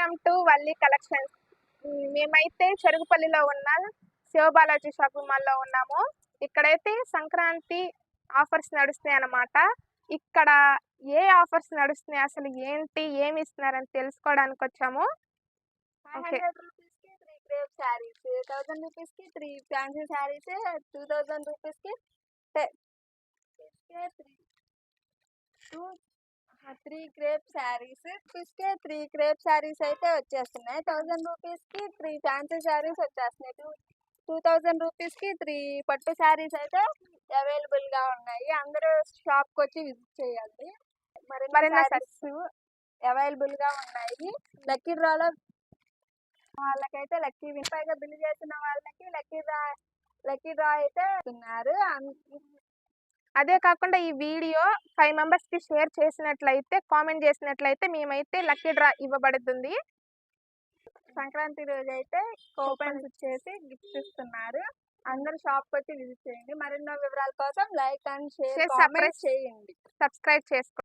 Welcome to Valli collections మేమైతే చెరుగుపల్లిలో ఉన్న Siva Balaji shopping మాల్లో ఉన్నాము. ఇక్కడైతే సంక్రాంతి ఆఫర్స్ నడుస్తున్నాయి అన్నమాట. ఇక్కడ ఏ ఆఫర్స్ నడుస్తున్నాయి అసలు ఏంటి ఏమి ఇస్తున్నారని తెలుసుకోవడానికి వచ్చాము. Saris thousand three fancy saris two thousand two three crepe శారీస్కి త్రీ క్రేప్ శారీస్ అయితే వచ్చేస్తున్నాయి. థౌసండ్ రూపీస్కి త్రీ ఫ్యాన్సీ శారీస్ వచ్చేస్తున్నాయి. టూ టూ థౌసండ్ రూపీస్కి త్రీ పట్టు శారీస్ అయితే అవైలబుల్గా ఉన్నాయి. అందరూ షాప్కి వచ్చి విజిట్ చేయాలి మరిన్ని మరిన్ని sarees సారీస్ అవైలబుల్గా ఉన్నాయి. లక్కీ డ్రాలో వాళ్ళకైతే లక్కీ విన్ పైగా బిల్ చేసిన వాళ్ళకి లక్కీ డ్రా లక్కీ డ్రా అయితే ఉన్నారు అదే కాకుండా ఈ వీడియో ఫైవ్ మెంబర్స్కి షేర్ చేసినట్లయితే కామెంట్ చేసినట్లయితే మేమైతే లక్కీ డ్రా ఇవ్వబడుతుంది. సంక్రాంతి రోజు అయితే కూపన్స్ ఇచ్చేసి గిఫ్ట్స్ ఇస్తున్నారు. అందరూ షాప్ వచ్చి విజిట్ చేయండి. మరెన్నో వివరాల కోసం లైక్ అండ్ షేర్ చేయండి. సబ్స్క్రైబ్ చేసుకోండి.